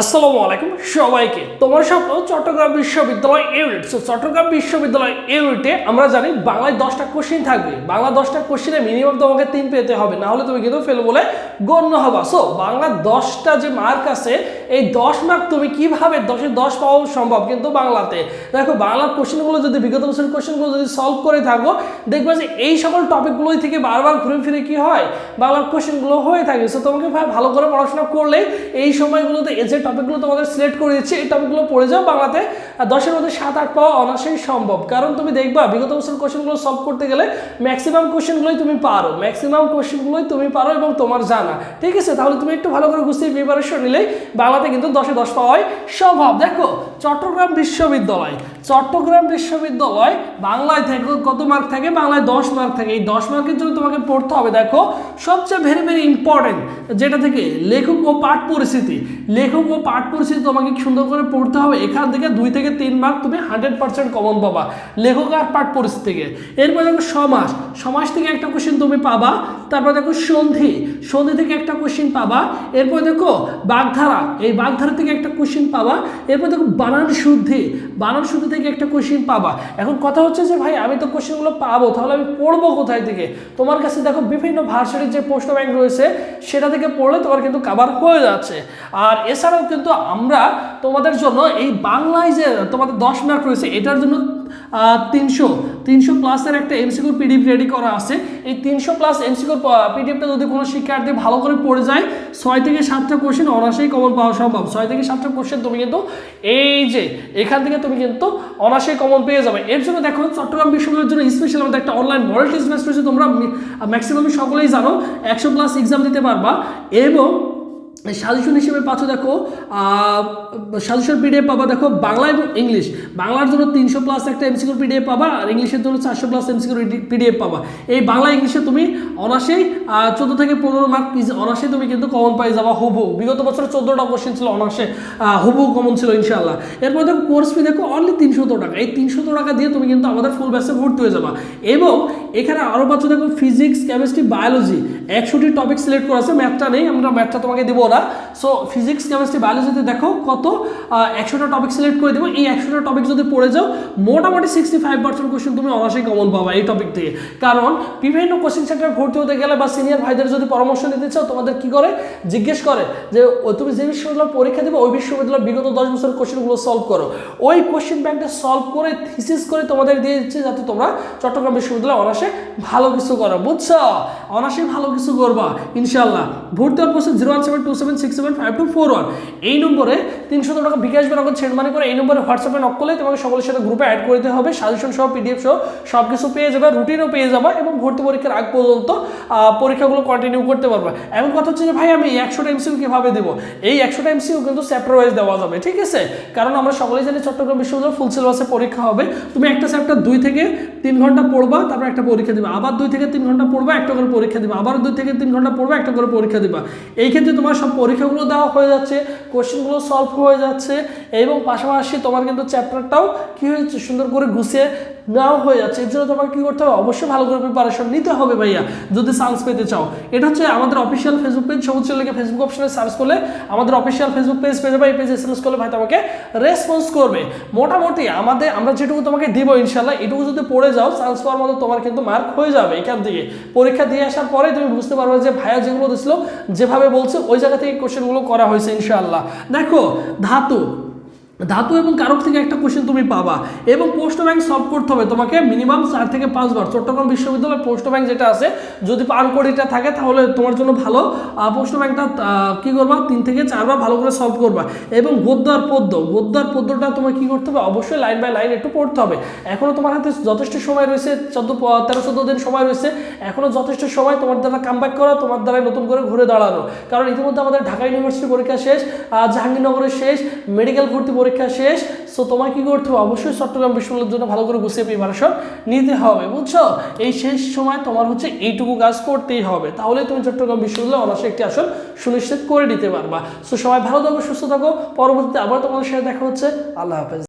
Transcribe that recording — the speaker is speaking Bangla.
আসসালামু আলাইকুম সবাইকে। তোমার স্বপ্ন চট্টগ্রাম বিশ্ববিদ্যালয় ইউনিট। সো চট্টগ্রাম বিশ্ববিদ্যালয় ইউনিটে আমরা জানি বাংলায় দশটা কোশ্চিন থাকবে। বাংলা দশটা কোশ্চিনে মিনিমাম তোমাকে তিন পেতে হবে। না হলে তুমি কিন্তু ফেল বলে গণ্য হবা। সো বাংলা দশটা যে মার্ক আছে, এই দশ মার্ক তুমি কীভাবে দশে দশ পাওয়া সম্ভব কিন্তু বাংলাতে? দেখো, বাংলার কোশ্চেনগুলো যদি, বিগত বছরের কোশ্চেনগুলো যদি সলভ করে থাকো, দেখবে যে এই সকল টপিকগুলোই থেকে বারবার ঘুরে ফিরে কি হয়? বাংলার কোশ্চেনগুলো হয়ে থাকে। সো তোমাকে ভালো করে পড়াশোনা করলে এই সময়গুলোতে যে টপিকগুলো তোমাদের সিলেক্ট করে দিচ্ছি। এই টপিকগুলো পড়ে যাও বাংলাতে। দশের মধ্যে সাত, আট পাওয়া অনায়াসেই সম্ভব। কারণ তুমি দেখবা, বিগত বছর কোশ্চেনগুলো সলভ করতে গেলে ম্যাক্সিমাম কোশ্চেনগুলোই তুমি পারো। ম্যাক্সিমাম কোশ্চেনগুলোই তুমি পারো এবং তোমার জানা। ঠিক আছে? তাহলে তুমি একটু ভালো করে গুছিয়ে প্রিপারেশন নিলেই বাংলাতে কিন্তু দশে দশ পাওয়াই সম্ভব। দেখো, চট্টগ্রাম বিশ্ববিদ্যালয়। চট্টগ্রাম বিশ্ববিদ্যালয় বাংলায় থেকে কত মার্ক থাকে? বাংলায় দশ মার্ক থাকে। এই দশ মার্কের জন্য তোমাকে পড়তে হবে। দেখো, সবচেয়ে ভেরি ভেরি ইম্পর্টেন্ট যেটা থেকে লেখক ও পাঠ পরিস্থিতি। লেখক ও পাঠ পরিস্থিতি তোমাকে সুন্দর করে পড়তে হবে? এখান থেকে দুই থেকে তিন মার্ক তুমি হান্ড্রেড পার্সেন্ট কমন পাবা। লেখক আর পাঠ পরিস্থিতি থেকে। এরপর দেখো, সমাস। সমাস থেকে একটা কোশ্চেন তুমি পাবা। তারপর দেখো, সন্ধি। সন্ধি থেকে একটা কোশ্চেন পাবা। এরপর দেখো, বাগধারা। এই বাগধারা থেকে একটা কোশ্চেন পাবা। এরপর দেখো, বানান শুদ্ধি। বানান শুদ্ধি থেকে একটা কোশ্চেন পাবা। এখন কথা হচ্ছে যে, ভাই, আমি তো কোশ্চেনগুলো পাবো, তাহলে আমি পড়ব কোথায় থেকে? তোমার কাছে দেখো বিভিন্ন ভার্সারির যে প্রশ্ন ব্যাংক রয়েছে, সেটা থেকে পড়লে তোমার কিন্তু কাবার হয়ে যাচ্ছে। আর এছাড়াও কিন্তু আমরা তোমাদের জন্য এই বাংলায় যে তোমাদের দশ মার্ক রয়েছে, এটার জন্য তিনশো। তিনশো প্লাসের একটা এমসিকিউ পিডিএফ রেডি করা আছে। এই তিনশো প্লাস এমসিকিউ পিডিএফটা যদি কোনো শিক্ষার্থী ভালো করে পড়ে যায়, ছয় থেকে সাতটা কোশ্চেন অনায়াসেই কমন পাওয়া সম্ভব। ছয় থেকে সাতটা কোশ্চেন তুমি কিন্তু এই যে, এখান থেকে তুমি কিন্তু অনায়াসেই কমন পেয়ে যাবে। এর জন্য দেখো, চট্টগ্রাম বিশ্ববিদ্যালয়ের জন্য স্পেশাল আমাদের একটা অনলাইন মডেল টেস্ট ম্যাচ রয়েছে। তোমরা ম্যাক্সিমাম সকলেই জানো, একশো প্লাস এক্সাম দিতে পারবা এবং সাজেশন হিসেবে পাচ্ছ দেখো সাজেশন পিডিএফ পাবা দেখো বাংলা এবং ইংলিশ। বাংলার জন্য তিনশো প্লাস একটা এমসিকিউ পিডিএফ পাবা আর ইংলিশের জন্য চারশো প্লাস এমসিকিউ পিডিএফ পাবা। এই বাংলা, ইংলিশে তুমি অনাসেই চোদ্দ থেকে পনেরো মার্ক অনাসেই তুমি কিন্তু কমন পাই যাবা হুবু বিগত বছর চোদ্দোটা কোশ্চেন ছিল অনাসে হুবু কমন ছিল ইনশাল্লাহ এরপর দেখো কোর্স ফি দেখো অনলি তিনশো টাকা। এই তিনশো টাকা দিয়ে তুমি কিন্তু আমাদের ফুল ব্যাচে ভর্তি হয়ে যাবা। এবং এখানে আরও পাচ্ছ দেখো ফিজিক্স কেমিস্ট্রি বায়োলজি একশোটি টপিক সিলেক্ট করা আছে ম্যাথটা নেই, আমরা ম্যাথটা তোমাকে দেবো না সো ফিজিক্স কেমিস্ট্রি বায়োলজিতে দেখো কত একশোটা টপিক সিলেক্ট করে দেবো। এই একশোটা টপিক যদি পড়ে যাও, মোটামুটি সিক্সটি ফাইভ পার্সেন্ট কোশ্চেন তুমি অনায়াসেই কমন পাবা এই টপিক থেকে কারণ, বিভিন্ন কোচিং সেন্টারে ভর্তি হতে গেলে বা সিনিয়র ভাইদের যদি পরামর্শ নিতে চাও, তোমাদের কি করে? জিজ্ঞেস করে যে তুমি যে বিশ্ববিদ্যালয় পরীক্ষা দেবে, ওই বিশ্ববিদ্যালয় বিগত দশ বছরের কোশ্চেনগুলো সলভ করো। ওই কোশ্চেন ব্যাংকটা সলভ করে থিসিস করে তোমাদের দিয়ে দিচ্ছে যাতে তোমরা চট্টগ্রাম বিশ্ববিদ্যালয় অনায়াসে ভালো কিছু করো। বুঝছ? অনায়াসে ভালো কিছু করবা ইনশাল্লাহ ভর্তি হওয়ার process zero one seven two seven six seven five two four one এই নম্বরে তিনশো টাকা বিকাশ বা নগদ ছেড় মানে করে এই নম্বরে হোয়াটসঅ্যাপে নক করলে তোমাকে সকলের সাথে গ্রুপে অ্যাড করে দিতে হবে। সাজেশন সহ পিডিএফ সহ সব কিছু পেয়ে যাবে রুটিনও পেয়ে যাবে এবং ভর্তি পরীক্ষার আগ পর্যন্ত পরীক্ষাগুলো কন্টিনিউ করতে পারবে। এমন কথা হচ্ছে যে, ভাই, আমি একশোটা এমসিউ কীভাবে দেবো? এই একশোটা এমসিউ কিন্তু চ্যাপ্টার ওয়াইজ দেওয়া যাবে, ঠিক আছে? কারণ আমরা সকলেই জানি চট্টগ্রাম বিশ্ববিদ্যালয় ফুল সিলেবাসে পরীক্ষা হবে। তুমি একটা চ্যাপ্টার দুই থেকে তিন ঘণ্টা পড়বা, তারপর একটা পরীক্ষা দিবা। আবার দুই থেকে তিন ঘণ্টা পড়বা, একটা করে পরীক্ষা দিবা। আবার দুই থেকে তিন ঘণ্টা পড়বা, একটা করে পরীক্ষা দিবা। এই ক্ষেত্রে তোমার সব পরীক্ষাগুলো দেওয়া হয়ে যাচ্ছে, কোশ্চেনগুলো সলভ হয়ে যাচ্ছে এবং পাশাপাশি তোমার কিন্তু চ্যাপ্টারটাও কী হয়েছে সুন্দর করে গুছিয়ে নেওয়া হয়ে যাচ্ছে। এর জন্য তোমাকে কী করতে হবে? অবশ্যই ভালো করে প্রিপারেশন নিতে হবে ভাইয়া, যদি চান্স পেতে চাও। এটা হচ্ছে আমাদের অফিসিয়াল ফেসবুক পেজ সবুজ লেগে ফেসবুক অপশনে সার্চ করলে আমাদের অফিসিয়াল ফেসবুক পেজ পেয়ে যাবে। এই পেজ এস করলে ভাই তোমাকে রেসপন্স করবে। মোটামুটি আমাদের, আমরা যেটুকু তোমাকে দিব ইনশাল্লাহ এটুকু যদি পড়ে যাও চান্স পাওয়ার মতো তোমার কিন্তু মার্ক হয়ে যাবে এখান থেকে। পরীক্ষা দিয়ে আসার পরে তুমি বুঝতে পারবে যে ভাইয়া যেগুলো দিছিল, যেভাবে বলছে, ওই জায়গা থেকে কোশ্চেনগুলো করা হয়েছে ইনশাল্লাহ দেখো, ধাতু ধাতু এবং কারক থেকে একটা কোশ্চেন তুমি পাবা। এবং পোস্ট ব্যাংক সলভ করতে হবে। তোমাকে মিনিমাম চার থেকে পাঁচবার চট্টগ্রাম বিশ্ববিদ্যালয়ের পোস্ট ব্যাংক যেটা আছে, যদি পার কোটিটা থাকে তাহলে তোমার জন্য ভালো। পোস্ট ব্যাংকটা কী করবা? তিন থেকে চারবার ভালো করে সলভ করবা। এবং গদ্য আর পদ্য গদ্য আর পদ্যটা তোমার কী করতে হবে? অবশ্যই লাইন বাই লাইন একটু পড়তে হবে। এখনও তোমার হাতে যথেষ্ট সময় রয়েছে, চোদ্দ তেরো, চোদ্দ দিন সময় রয়েছে। এখনও যথেষ্ট সময় তোমার দ্বারা কাম করা, তোমার দ্বারা নতুন করে ঘুরে দাঁড়ানো। কারণ ইতিমধ্যে আমাদের ঢাকা ইউনিভার্সিটি পরীক্ষা শেষ জাহাঙ্গীরনগরের শেষ মেডিকেল ভর্তি পরীক্ষা শেষ। সো তোমায় কী করতে হবে? অবশ্যই চট্টগ্রাম বিশ্ববিদ্যালয়ের জন্য ভালো করে গুছিয়ে প্রিপারেশন নিতে হবে, বুঝছ? এই শেষ সময় তোমার হচ্ছে এইটুকু কাজ করতেই হবে। তাহলে তুমি চট্টগ্রাম বিশ্ববিদ্যালয়ে অনার্সে একটি আসন সুনিশ্চিত করে নিতে পারবা। সো সবাই ভালো থাকো, সুস্থ থাকো। পরবর্তীতে আবার তোমাদের সাথে দেখা হচ্ছে। আল্লাহ হাফেজ।